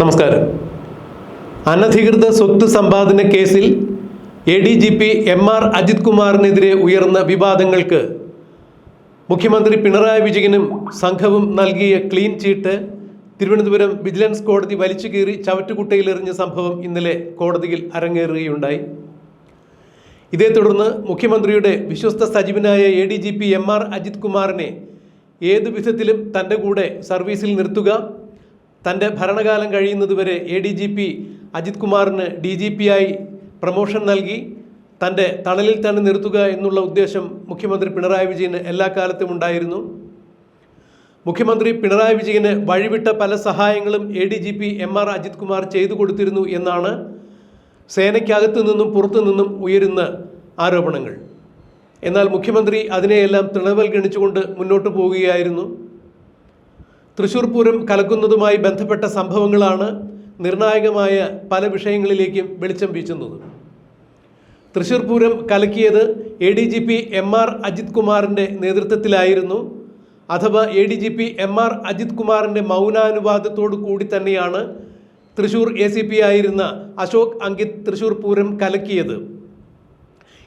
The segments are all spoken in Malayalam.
നമസ്കാരം. അനധികൃത സ്വത്ത് സമ്പാദന കേസിൽ A D G P M R Ajith കുമാറിനെതിരെ ഉയർന്ന വിവാദങ്ങൾക്ക് മുഖ്യമന്ത്രി പിണറായി വിജയനും സംഘവും നൽകിയ ക്ലീൻ ചീട്ട് തിരുവനന്തപുരം വിജിലൻസ് കോടതി വലിച്ചു കീറി ചവറ്റുകുട്ടയിലെറിഞ്ഞ സംഭവം ഇന്നലെ കോടതിയിൽ അരങ്ങേറുകയുണ്ടായി. ഇതേ തുടർന്ന് മുഖ്യമന്ത്രിയുടെ വിശ്വസ്ത സജീവനായ A D G P M R Ajith കുമാറിനെ ഏതു വിധത്തിലും തന്റെ കൂടെ സർവീസിൽ നിർത്തുക തന്റെ ഭരണകാലം കഴിയുന്നതുവരെ A D G P Ajith കുമാറിന് ഡി ജി പി ആയി പ്രമോഷൻ നൽകി. തന്റെ തണലിൽ തന്നെ നിർത്തുക എന്നുള്ള ഉദ്ദേശം മുഖ്യമന്ത്രി പിണറായി വിജയന് എല്ലാ കാലത്തും ഉണ്ടായിരുന്നു. മുഖ്യമന്ത്രി പിണറായി വിജയന് വഴിവിട്ട പല സഹായങ്ങളും A D G P M R Ajith Kumar ചെയ്തു കൊടുത്തിരുന്നു എന്നാണ് സേനയ്ക്കകത്തു നിന്നും പുറത്തു നിന്നും ഉയരുന്ന ആരോപണങ്ങൾ. എന്നാൽ മുഖ്യമന്ത്രി അതിനെയെല്ലാം തൃണവൽഗണിച്ചുകൊണ്ട് മുന്നോട്ട് പോവുകയായിരുന്നു. തൃശൂർ പൂരം കലക്കുന്നതുമായി ബന്ധപ്പെട്ട സംഭവങ്ങളാണ് നിർണായകമായ പല വിഷയങ്ങളിലേക്കും വെളിച്ചം വീശുന്നത്. Thrissur Pooram കലക്കിയത് A D G P M R Ajith കുമാറിന്റെ നേതൃത്വത്തിലായിരുന്നു. അഥവാ A D G P M R Ajith കുമാറിന്റെ മൗനാനുവാദത്തോടു കൂടി തന്നെയാണ് തൃശൂർ എ സി പി ആയിരുന്ന അശോക് അങ്കിത് തൃശൂർ പൂരം കലക്കിയത്.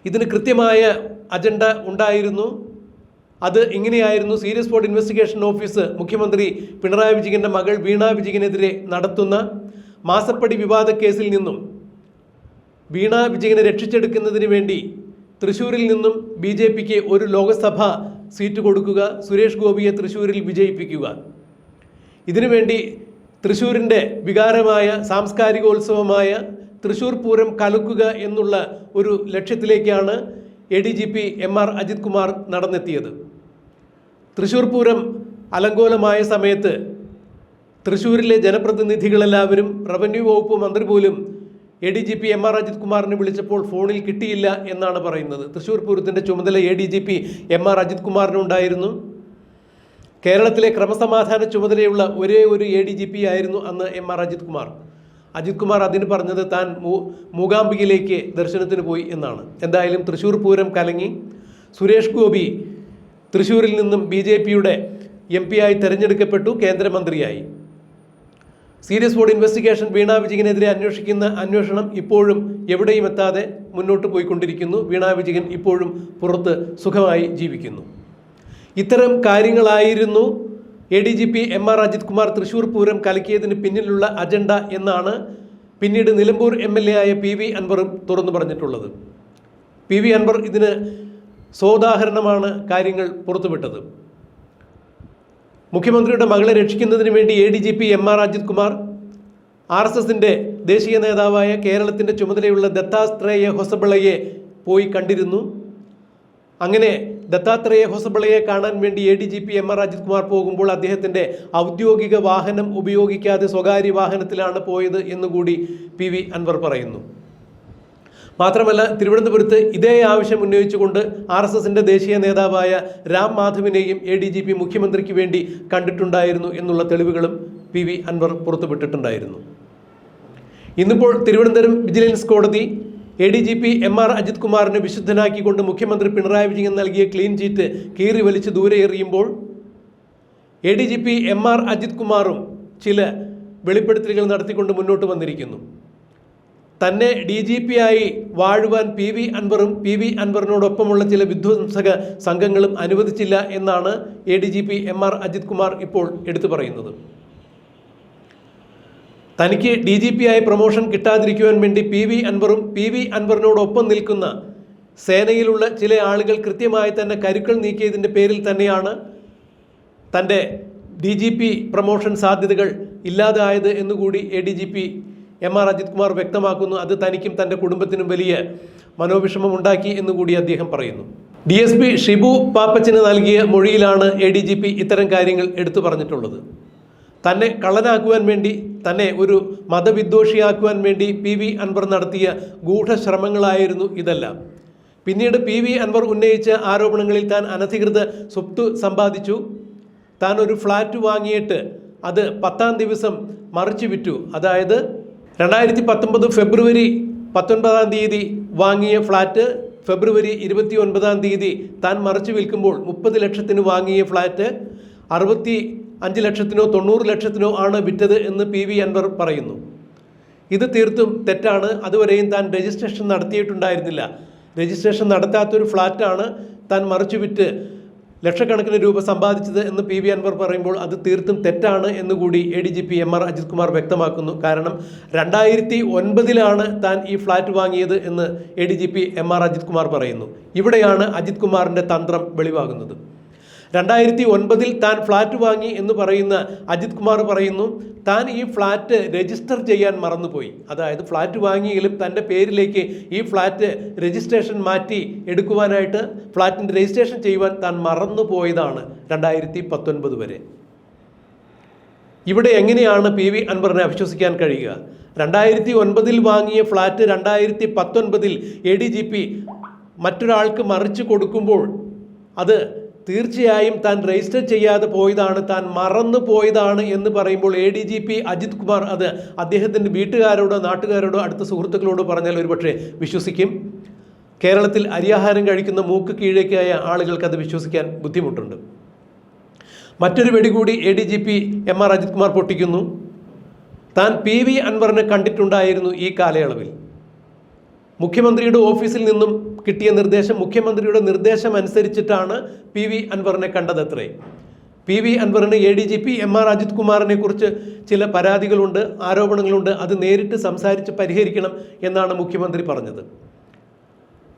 ഇതിന് കൃത്യമായ അജണ്ട ഉണ്ടായിരുന്നു. അത് ഇങ്ങനെയായിരുന്നു സീരിയസ് സ്പോട്ട് ഇൻവെസ്റ്റിഗേഷൻ ഓഫീസ് മുഖ്യമന്ത്രി പിണറായി വിജയന്റെ മകൾ വീണ വിജയനെതിരെ നടത്തുന്ന മാസപ്പടി വിവാദ കേസിൽ നിന്നും വീണ വിജയനെ രക്ഷിച്ചെടുക്കുന്നതിന് വേണ്ടി തൃശ്ശൂരിൽ നിന്നും ബി ജെ പിക്ക് ഒരു ലോകസഭ സീറ്റ് കൊടുക്കുക സുരേഷ് ഗോപിയെ തൃശ്ശൂരിൽ വിജയിപ്പിക്കുക. ഇതിനുവേണ്ടി തൃശ്ശൂരിന്റെ വികാരമായ സാംസ്കാരികോത്സവമായ തൃശ്ശൂർ പൂരം കലക്കുക എന്നുള്ള ഒരു ലക്ഷ്യത്തിലേക്കാണ് A D G P M R Ajith Kumar നടന്നെത്തിയത്. Thrissur Pooram അലങ്കോലമായ സമയത്ത് തൃശ്ശൂരിലെ ജനപ്രതിനിധികളെല്ലാവരും റവന്യൂ വകുപ്പ് മന്ത്രി പോലും A D G P M R Ajith കുമാറിനെ വിളിച്ചപ്പോൾ ഫോണിൽ കിട്ടിയില്ല എന്നാണ് പറയുന്നത്. തൃശ്ശൂർ പൂരത്തിന്റെ ചുമതല A D G P M R Ajith കുമാറിനുണ്ടായിരുന്നു കേരളത്തിലെ ക്രമസമാധാന ചുമതലയുള്ള ഒരേ ഒരു എ ഡി ജി പി ആയിരുന്നു അന്ന് എം ആർ അജിത് കുമാർ അജിത് കുമാർ അതിന് പറഞ്ഞത് താൻ മൂകാംബികയിലേക്ക് ദർശനത്തിന് പോയി എന്നാണ്. എന്തായാലും തൃശ്ശൂർ പൂരം കലങ്ങി. സുരേഷ് ഗോപി തൃശ്ശൂരിൽ നിന്നും ബി ജെ പിയുടെ എം പി ആയി തെരഞ്ഞെടുക്കപ്പെട്ടു കേന്ദ്രമന്ത്രിയായി. സീരിയസ് ബോർഡ് ഇൻവെസ്റ്റിഗേഷൻ വീണ വിജയനെതിരെ അന്വേഷിക്കുന്ന അന്വേഷണം ഇപ്പോഴും എവിടെയും എത്താതെ മുന്നോട്ട് പോയിക്കൊണ്ടിരിക്കുന്നു. വീണ വിജയൻ ഇപ്പോഴും പുറത്ത് സുഖമായി ജീവിക്കുന്നു. ഇത്തരം കാര്യങ്ങളായിരുന്നു A D G P M R Ajith Kumar Thrissur Pooram കലക്കിയതിന് പിന്നിലുള്ള അജണ്ട എന്നാണ് പിന്നീട് നിലമ്പൂർ എം എൽ എ ആയ പി വി അൻവറും തുറന്നു പറഞ്ഞിട്ടുള്ളത്. പി വി അൻവർ ഇതിന് സോദാഹരണമാണ് കാര്യങ്ങൾ പുറത്തുവിട്ടത്. മുഖ്യമന്ത്രിയുടെ മകളെ രക്ഷിക്കുന്നതിന് വേണ്ടി A D G P M R Ajith Kumar R S എസിന്റെ ദേശീയ നേതാവായ കേരളത്തിന്റെ ചുമതലയുള്ള ദത്താത്രേയ ഹൊസബിളയെ പോയി കണ്ടിരുന്നു. അങ്ങനെ ദത്താത്രേയ ഹൊസബിളയെ കാണാൻ വേണ്ടി A D G P M R Ajith Kumar പോകുമ്പോൾ അദ്ദേഹത്തിന്റെ ഔദ്യോഗിക വാഹനം ഉപയോഗിക്കാതെ സ്വകാര്യ വാഹനത്തിലാണ് പോയത് എന്നുകൂടി പി വി അൻവർ പറയുന്നു. മാത്രമല്ല തിരുവനന്തപുരത്ത് ഇതേ ആവശ്യം ഉന്നയിച്ചുകൊണ്ട് ആർ എസ് എസിന്റെ ദേശീയ നേതാവായ രാം മാധവിനെയും എ ഡി ജി പി മുഖ്യമന്ത്രിക്ക് വേണ്ടി കണ്ടിട്ടുണ്ടായിരുന്നു എന്നുള്ള തെളിവുകളും പി വി അൻവർ പുറത്തുവിട്ടിട്ടുണ്ടായിരുന്നു. ഇന്നിപ്പോൾ തിരുവനന്തപുരം വിജിലൻസ് കോടതി A D G P M R Ajith കുമാറിനെ വിശുദ്ധനാക്കിക്കൊണ്ട് മുഖ്യമന്ത്രി പിണറായി വിജയൻ നൽകിയ ക്ലീൻ ചീറ്റ് കീറി വലിച്ച് ദൂരെ എറിയുമ്പോൾ A D G P M R Ajith കുമാറും ചില വെളിപ്പെടുത്തലുകൾ നടത്തിക്കൊണ്ട് മുന്നോട്ട് വന്നിരിക്കുന്നു. തന്നെ ഡി ജി പി ആയി വാഴുവാൻ പി വി അൻവറും പി വി അൻവറിനോടൊപ്പമുള്ള ചില വിധ്വംസക സംഘങ്ങളും അനുവദിച്ചില്ല എന്നാണ് A D G P M R Ajith Kumar ഇപ്പോൾ എടുത്തു പറയുന്നത്. തനിക്ക് ഡി ജി പി ആയി പ്രൊമോഷൻ കിട്ടാതിരിക്കുവാൻ വേണ്ടി പി വി അൻവറും പി വി അൻവറിനോടൊപ്പം നിൽക്കുന്ന സേനയിലുള്ള ചില ആളുകൾ കൃത്യമായി തന്നെ കരുക്കൾ നീക്കിയതിന്റെ പേരിൽ തന്നെയാണ് തന്റെ ഡി ജി പി പ്രൊമോഷൻ സാധ്യതകൾ ഇല്ലാതായത് എന്നുകൂടി A D G P M R Ajith Kumar വ്യക്തമാക്കുന്നു അത് തനിക്കും തന്റെ കുടുംബത്തിനും വലിയ മനോവിഷമം ഉണ്ടാക്കി എന്നുകൂടി അദ്ദേഹം പറയുന്നു. ഡി എസ് പി ഷിബു പാപ്പച്ചന് നൽകിയ മൊഴിയിലാണ് എ ഡി ജി പി ഇത്തരം കാര്യങ്ങൾ എടുത്തു പറഞ്ഞിട്ടുള്ളത്. തന്നെ കള്ളനാക്കുവാൻ വേണ്ടി തന്നെ ഒരു മതവിദ്വേഷിയാക്കുവാൻ വേണ്ടി പി വി അൻവർ നടത്തിയ ഗൂഢശ്രമങ്ങളായിരുന്നു ഇതെല്ലാം. പിന്നീട് പി വി അൻവർ ഉന്നയിച്ച ആരോപണങ്ങളിൽ താൻ അനധികൃത സ്വത്ത് സമ്പാദിച്ചു. താൻ ഒരു ഫ്ലാറ്റ് വാങ്ങിയിട്ട് അത് പത്താം ദിവസം മറിച്ചു വിറ്റു. അതായത് രണ്ടായിരത്തി പത്തൊമ്പത് ഫെബ്രുവരി പത്തൊൻപതാം തീയതി വാങ്ങിയ ഫ്ലാറ്റ് ഫെബ്രുവരി ഇരുപത്തി ഒൻപതാം തീയതി താൻ മറിച്ചു വിൽക്കുമ്പോൾ മുപ്പത് ലക്ഷത്തിന് വാങ്ങിയ ഫ്ലാറ്റ് അറുപത്തി അഞ്ച് ലക്ഷത്തിനോ തൊണ്ണൂറ് ലക്ഷത്തിനോ ആണ് വിറ്റത് എന്ന് പി വി അൻവർ പറയുന്നു. ഇത് തീർത്തും തെറ്റാണ്. അതുവരെയും താൻ രജിസ്ട്രേഷൻ നടത്തിയിട്ടുണ്ടായിരുന്നില്ല. രജിസ്ട്രേഷൻ നടത്താത്തൊരു ഫ്ലാറ്റാണ് താൻ മറിച്ചു വിറ്റ് ലക്ഷക്കണക്കിന് രൂപ സമ്പാദിച്ചത് എന്ന് പി വി അൻവർ പറയുമ്പോൾ അത് തീർത്തും തെറ്റാണ് എന്നുകൂടി A D G P M R Ajith Kumar വ്യക്തമാക്കുന്നു. കാരണം രണ്ടായിരത്തി ഒൻപതിലാണ് താൻ ഈ ഫ്ലാറ്റ് വാങ്ങിയത് എന്ന് A D G P M R Ajith Kumar പറയുന്നു. ഇവിടെയാണ് അജിത് കുമാറിന്റെ തന്ത്രം വെളിവാകുന്നത്. രണ്ടായിരത്തി ഒൻപതിൽ താൻ ഫ്ലാറ്റ് വാങ്ങി എന്ന് പറയുന്ന അജിത് കുമാർ പറയുന്നു താൻ ഈ ഫ്ലാറ്റ് രജിസ്റ്റർ ചെയ്യാൻ മറന്നുപോയി. അതായത് ഫ്ലാറ്റ് വാങ്ങിയെങ്കിലും തന്റെ പേരിലേക്ക് ഈ ഫ്ലാറ്റ് രജിസ്ട്രേഷൻ മാറ്റി എടുക്കുവാനായിട്ട് ഫ്ലാറ്റിന്റെ രജിസ്ട്രേഷൻ ചെയ്യുവാൻ താൻ മറന്നുപോയതാണ് രണ്ടായിരത്തി പത്തൊൻപത് വരെ. ഇവിടെ എങ്ങനെയാണ് പി വി അൻവറിനെ അവിശ്വസിക്കാൻ കഴിയുക? രണ്ടായിരത്തി ഒൻപതിൽ വാങ്ങിയ ഫ്ലാറ്റ് രണ്ടായിരത്തി പത്തൊൻപതിൽ എ ഡി ജി പി മറ്റൊരാൾക്ക് മറിച്ച് കൊടുക്കുമ്പോൾ അത് തീർച്ചയായും താൻ രജിസ്റ്റർ ചെയ്യാതെ പോയതാണ് താൻ മറന്നു പോയതാണ് എന്ന് പറയുമ്പോൾ A D G P Ajith Kumar അത് അദ്ദേഹത്തിന്റെ വീട്ടുകാരോടോ നാട്ടുകാരോടോ അടുത്ത സുഹൃത്തുക്കളോടോ പറഞ്ഞാൽ ഒരുപക്ഷെ വിശ്വസിക്കും. കേരളത്തിൽ അരിയാഹാരം കഴിക്കുന്ന മൂക്ക് കീഴേക്കായ ആളുകൾക്ക് അത് വിശ്വസിക്കാൻ ബുദ്ധിമുട്ടുണ്ട്. മറ്റൊരു വെടി കൂടി A D G P M R Ajith Kumar പൊട്ടിക്കുന്നു. താൻ പി വി അൻവറിനെ കണ്ടിട്ടുണ്ടായിരുന്നു ഈ കാലയളവിൽ. മുഖ്യമന്ത്രിയുടെ ഓഫീസിൽ നിന്നും കിട്ടിയ നിർദ്ദേശം മുഖ്യമന്ത്രിയുടെ നിർദ്ദേശം അനുസരിച്ചിട്ടാണ് പി വി അൻവറിനെ കണ്ടതത്രേ പി വി അൻവറിന് A D G P M R Ajith കുമാറിനെ കുറിച്ച് ചില പരാതികളുണ്ട് ആരോപണങ്ങളുണ്ട് അത് നേരിട്ട് സംസാരിച്ച് പരിഹരിക്കണം എന്നാണ് മുഖ്യമന്ത്രി പറഞ്ഞത്.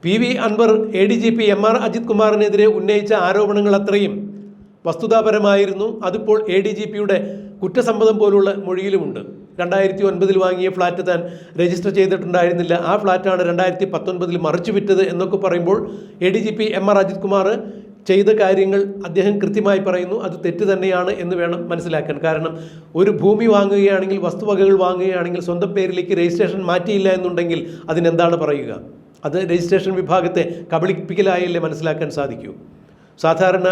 P V Anvar A D G P M R Ajith കുമാറിനെതിരെ ഉന്നയിച്ച ആരോപണങ്ങൾ അത്രയും വസ്തുതാപരമായിരുന്നു. അതിപ്പോൾ എ ഡി ജി പിയുടെ കുറ്റസമ്മതം പോലുള്ള മൊഴിയിലുമുണ്ട്. രണ്ടായിരത്തി ഒൻപതിൽ വാങ്ങിയ ഫ്ലാറ്റ് താൻ രജിസ്റ്റർ ചെയ്തിട്ടുണ്ടായിരുന്നില്ല. ആ ഫ്ലാറ്റാണ് രണ്ടായിരത്തി പത്തൊൻപതിൽ മറിച്ചു വിറ്റത് എന്നൊക്കെ പറയുമ്പോൾ A D G P M R Ajith Kumar ചെയ്ത കാര്യങ്ങൾ അദ്ദേഹം കൃത്യമായി പറയുന്നു. അത് തെറ്റ് തന്നെയാണ് എന്ന് വേണം മനസ്സിലാക്കാൻ. കാരണം ഒരു ഭൂമി വാങ്ങുകയാണെങ്കിൽ വസ്തുവകകൾ വാങ്ങുകയാണെങ്കിൽ സ്വന്തം പേരിലേക്ക് രജിസ്ട്രേഷൻ മാറ്റിയില്ല എന്നുണ്ടെങ്കിൽ അതിനെന്താണ് പറയുക? അത് രജിസ്ട്രേഷൻ വിഭാഗത്തെ കബളിപ്പിക്കലായല്ലേ മനസ്സിലാക്കാൻ സാധിക്കൂ. സാധാരണ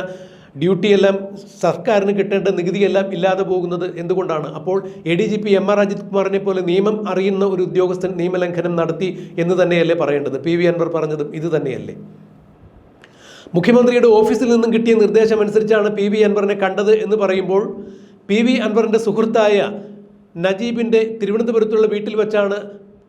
ഡ്യൂട്ടിയെല്ലാം സർക്കാരിന് കിട്ടേണ്ട നികുതിയെല്ലാം ഇല്ലാതെ പോകുന്നത് എന്തുകൊണ്ടാണ്? അപ്പോൾ A D G P M R Ajith കുമാറിനെ പോലെ നിയമം അറിയുന്ന ഒരു ഉദ്യോഗസ്ഥൻ നിയമലംഘനം നടത്തി എന്ന് തന്നെയല്ലേ പറയേണ്ടത്? പി വി അൻവർ പറഞ്ഞതും ഇത് തന്നെയല്ലേ? മുഖ്യമന്ത്രിയുടെ ഓഫീസിൽ നിന്നും കിട്ടിയ നിർദ്ദേശം അനുസരിച്ചാണ് പി വി അൻവറിനെ കണ്ടത് എന്ന് പറയുമ്പോൾ പി വി അൻവറിന്റെ സുഹൃത്തായ നജീബിന്റെ തിരുവനന്തപുരത്തുള്ള വീട്ടിൽ വെച്ചാണ്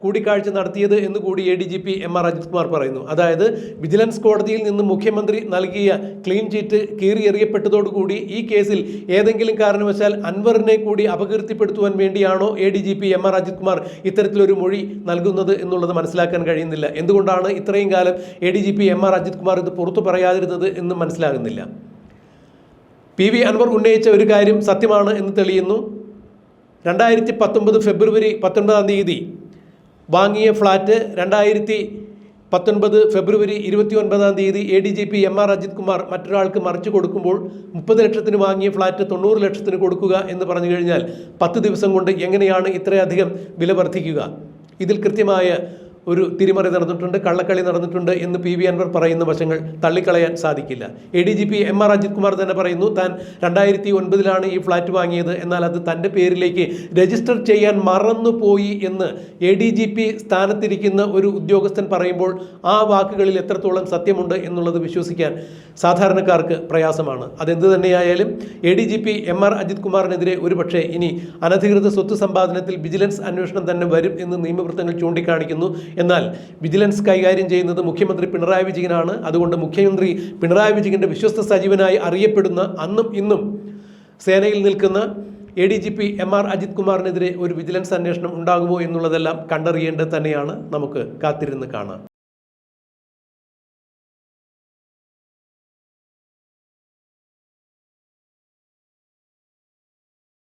കൂടിക്കാഴ്ച നടത്തിയത് എന്ന് കൂടി A D G P M R Ajith Kumar പറയുന്നു. അതായത് വിജിലൻസ് കോടതിയിൽ നിന്ന് മുഖ്യമന്ത്രി നൽകിയ ക്ലീൻ ചീറ്റ് കീറിയെറിയപ്പെട്ടതോടുകൂടി ഈ കേസിൽ ഏതെങ്കിലും കാരണവശാൽ അൻവറിനെ കൂടി അപകീർത്തിപ്പെടുത്തുവാൻ വേണ്ടിയാണോ A D G P M R Ajith Kumar ഇത്തരത്തിലൊരു മൊഴി നൽകുന്നത് എന്നുള്ളത് മനസ്സിലാക്കാൻ കഴിയുന്നില്ല. എന്തുകൊണ്ടാണ് ഇത്രയും കാലം A D G P M R Ajith Kumar ഇത് പുറത്തു പറയാതിരുന്നത് എന്ന് മനസ്സിലാകുന്നില്ല. പി വി അൻവർ ഉന്നയിച്ച ഒരു കാര്യം സത്യമാണ് എന്ന് തെളിയുന്നു. രണ്ടായിരത്തി പത്തൊമ്പത് ഫെബ്രുവരി പത്തൊൻപതാം തീയതി വാങ്ങിയ ഫ്ലാറ്റ് രണ്ടായിരത്തി പത്തൊൻപത് ഫെബ്രുവരി ഇരുപത്തി ഒൻപതാം തീയതി A D G P M R Ajith Kumar മറ്റൊരാൾക്ക് മറിച്ചു കൊടുക്കുമ്പോൾ മുപ്പത് ലക്ഷത്തിന് വാങ്ങിയ ഫ്ലാറ്റ് തൊണ്ണൂറ് ലക്ഷത്തിന് കൊടുക്കുക എന്ന് പറഞ്ഞു കഴിഞ്ഞാൽ പത്ത് ദിവസം കൊണ്ട് എങ്ങനെയാണ് ഇത്രയധികം വില വർദ്ധിക്കുക? ഇതിൽ കൃത്യമായ ഒരു തിരിമറി നടന്നിട്ടുണ്ട് കള്ളക്കളി നടന്നിട്ടുണ്ട് എന്ന് പി വി അൻവർ പറയുന്ന വശങ്ങൾ തള്ളിക്കളയാൻ സാധിക്കില്ല. A D G P M R Ajith Kumar തന്നെ പറയുന്നു താൻ രണ്ടായിരത്തി ഒൻപതിലാണ് ഈ ഫ്ലാറ്റ് വാങ്ങിയത് എന്നാൽ അത് തന്റെ പേരിലേക്ക് രജിസ്റ്റർ ചെയ്യാൻ മറന്നുപോയി എന്ന് എ ഡി ജി പി സ്ഥാനത്തിരിക്കുന്ന ഒരു ഉദ്യോഗസ്ഥൻ പറയുമ്പോൾ ആ വാക്കുകളിൽ എത്രത്തോളം സത്യമുണ്ട് എന്നുള്ളത് വിശ്വസിക്കാൻ സാധാരണക്കാർക്ക് പ്രയാസമാണ്. അതെന്ത് തന്നെയായാലും A D G P M R Ajith കുമാറിനെതിരെ ഒരുപക്ഷെ ഇനി അനധികൃത സ്വത്ത് സമ്പാദനത്തിൽ വിജിലൻസ് അന്വേഷണം തന്നെ വരും എന്ന് നിയമവൃത്തങ്ങൾ ചൂണ്ടിക്കാണിക്കുന്നു. എന്നാൽ വിജിലൻസ് കൈകാര്യം ചെയ്യുന്നത് മുഖ്യമന്ത്രി പിണറായി വിജയനാണ്. അതുകൊണ്ട് മുഖ്യമന്ത്രി പിണറായി വിജയന്റെ വിശ്വസ്ത സജീവനായി അറിയപ്പെടുന്ന അന്നും ഇന്നും സേനയിൽ നിൽക്കുന്ന A D G P M R Ajith കുമാറിനെതിരെ ഒരു വിജിലൻസ് അന്വേഷണം ഉണ്ടാകുമോ എന്നുള്ളതെല്ലാം കണ്ടറിയേണ്ടത് തന്നെയാണ്. നമുക്ക് കാത്തിരുന്ന് കാണാം.